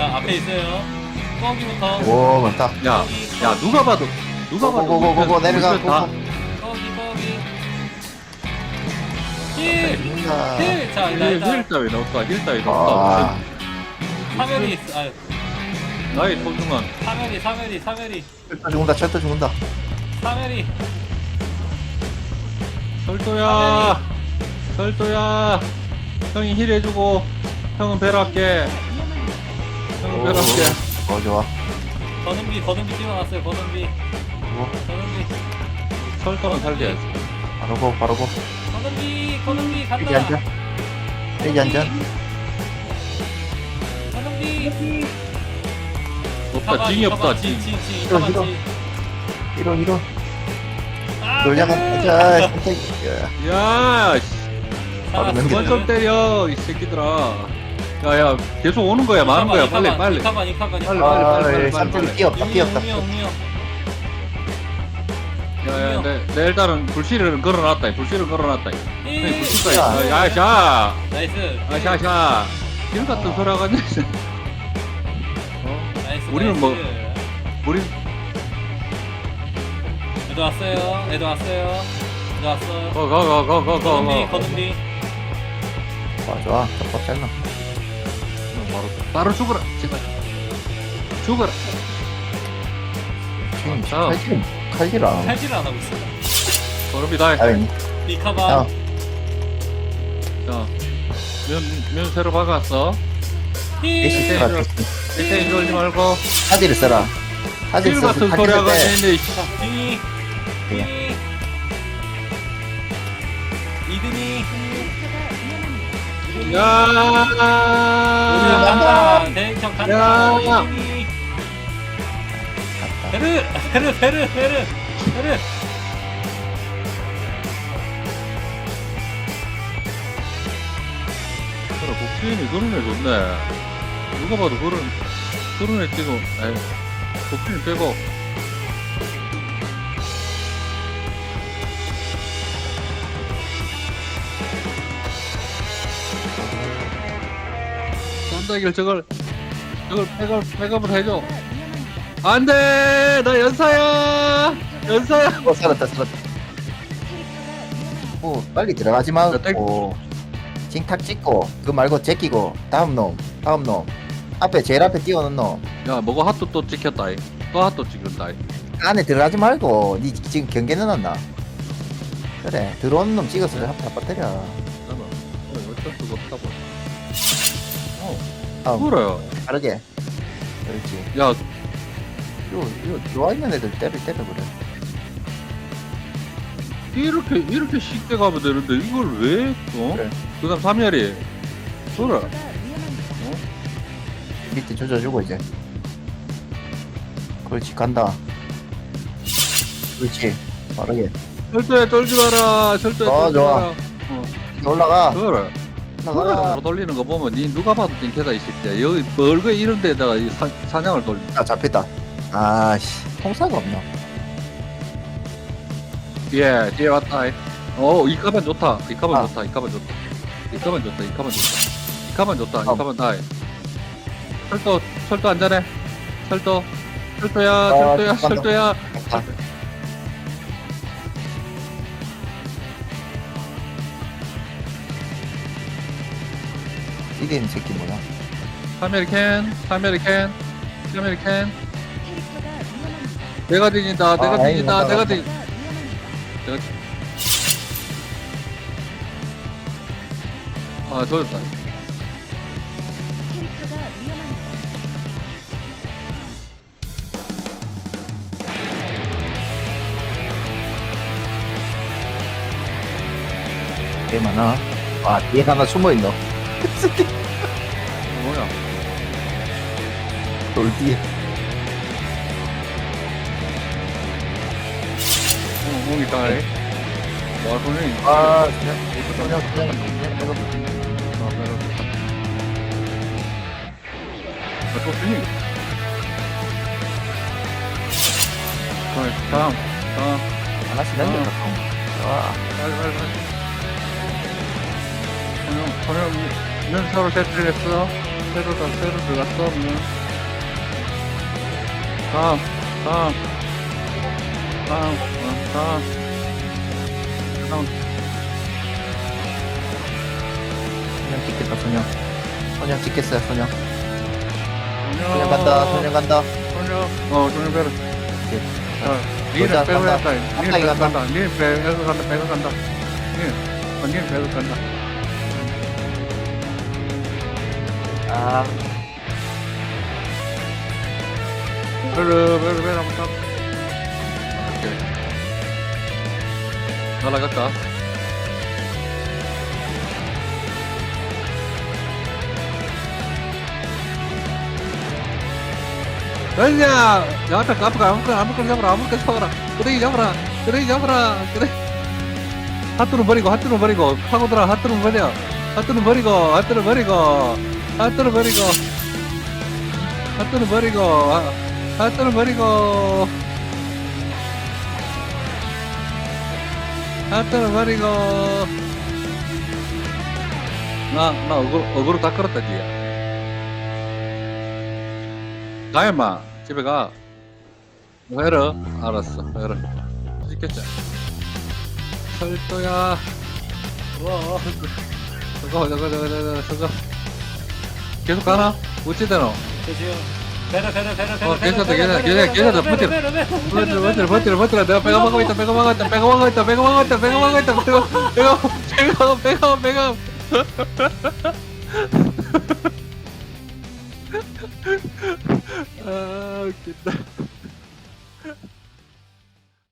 자 앞에 있어요. 거기부터. 오 맞다 야, 야 누가 봐도 누가 봐도 고고고고고 우리 편- 내려가 우리 편 다- 고고 거기 거기. 힐. 힐. 자 일단 힐, 일단 힐 따위 넣었다 힐 따위 아 넣었다 사면이 있어. 아 나의 소중한 사면이 사면이 사면이 철도 죽는다 철도 죽는다 사면이. 설도야 설도야 형이 힐 해주고 형은 배할게 형은 배할게 어 좋아 거는비 거는비 뛰어났어요. 거는비. 뭐 거는비. 설도는 살려야지 바로 고 바로 고 거는비 거는비 여기 간다. 앉아 여기 앉아 거는비. 없다 징이 없다 징 징징징 이런, 이런. 이로 아, 놀자가 그- 앉아 깜짝이야 야, 씨, 바로. 그만 좀 때려 이 새끼들아. 야야 계속 오는 거야 많은 거야 빨리 빨리. 이카반 이카반 빨리, 이카반. 빨리, 아 빨리, 빨리, 깜짝이 빨리. 뛰었다 뛰었다 우미형 우미형. 야야 내, 내 일단은 불씨를 걸어놨다 불씨를 걸어놨다. 이. 불씨까지. 야. 야샤 나이스. 아샤샤. 길 같은 소리 하고 있네. 어? 나이스. 우리는 나이스. 뭐- 우리 애도 왔어요. 애도 왔어요. 애도 왔어. 거거거거거거 거는비 거는비. 좋아 좋아 덮밥 잘라 바로 바로 죽어라 제발 죽어라. 지금 자. 칼질 칼질 안 칼질을 안 하고 있어. 그럼이 다. 다행히 이카반. 야. 자, 면, 면 새로 박았어. 히. 써라 네. 대시 밑에 올지 말고. 사지를 써라 사지를 힐 써서 소리 하고 있는데. 히. 그냥. 히. 우리는 간다. 대형 간다. 야. 갔다 베르 베르 베르 베르 베르. 그래, 복수인이 그런 애 좋네. 누가 봐도 그런, 그런 애 찍어. 에이, 복수인 빼고. 썬다길 저걸, 저걸 백업, 백업을 해줘. 안 돼! 나 연사야! 연사야! 어 살았다 살았다 오 빨리 들어가지 말고 징탁 찍고 그 말고 제끼고 다음 놈 다음 놈 앞에 제일 앞에 띄워놓은 놈 야, 뭐가 핫도 또 찍혔다. 이. 또 핫도 찍혔다. 이. 안에 들어가지 말고 니 지금 경계 넣어놨나 그래 들어오는 놈 찍어서 한번 빠뜨려. 어, 어쩔 수가 없다 보. 다음 그래. 빠르게. 그렇지. 야, 이거 이거 들어와있는 애들 때려 때려 그래. 이렇게 이렇게 쉽게 가면 되는데 이걸 왜 어? 그래. 그 다음 삼열이. 그래 밑에 조져주고 이제. 그렇지 간다. 그렇지. 빠르게. 절대 떨지 마라. 절대 어, 떨지 좋아. 마라. 올라가. 그래 올라가 바로 돌리는 거 보면 니 누가 봐도 띵캐다 이 새끼야. 여기 멀게 이런 데다가 이 사, 사냥을 돌리 아 잡혔다. 아씨. 통사가 없나? 예 뒤에 왔다. 이. 어, 이 가방 좋다. 이 가방 아. 좋다 이 가방 좋다. 이 가방 좋다 이 가방 좋다. 이 가방 좋다 이 아. 가방 다. 철도 철도 안전해. 철도 철도야 아, 철도야 잠깐만. 철도야 아, 이 새끼 뭐야 아메리칸, 아메리칸, 아메리칸. 내가 뒤진다, 내가 아, 뒤진다, 아이, 내가 뒤. 내가. 아, 좋았다. 개 많아 아 뒤에 하나 숨어있노 뭐야? 돌 뒤에 어, 다해. 와, 손이. 아 그냥 그냥 그냥 그냥 내가 아, 또 손이. 그래, 다음, 다음. 하나씩 남겼다 아 빨리, 빨리, 빨리. 선영, 선영, 면 서로 세트를 했어. 새로다 새로 들어갔어 뭐. 다음 다음. 다음 어, 다음. 다음. 소냥 찍겠다 소냥 소냥 찍겠어요 소녀 소냥 간다 소냥 간다. 소녀 어 배를 어, 니는 빼고 간다. 니는 빼고 간다. 니는 빼고 간다 빼고 간다. 니는 어, 니는 빼고 간다 아 한번 딱 오케이 날아갈까? 야, 앞에 앞에 아무거나 아무거나 잡아라 아무거나 잡아라 그래 잡아라. 그래 잡아라. 그래. 핫뚜는 버리고 핫뚜는 버리고. 파고들어 핫뚜는 버려. 핫뚜는 버리고 핫뚜는 버리고 핫뚜는 버리고 핫뚜는 버리고 아, 핫뚜는 버리고. 핫뚜는 버리고. 나나 어그로 어그로 다 끌었다 뒤에. 가 임마. 집에 가. 해라 알았어. 해라 시켰자 철도야. 와 저거 저거 저거 저거 저거 계속 가나? 어찌되노? 어, 괜찮다, 괜찮아, 괜찮아, 괜찮아, 버텨. 버텨, 버텨, 버텨, 버텨. 내가 배가 막고 있다, 배가 막고 있다, 배가 막고 있다, 배가 막고 있다, 배가 막고 있다, 배가, 배가, 배가, 배가, 배가. 아, 웃긴다.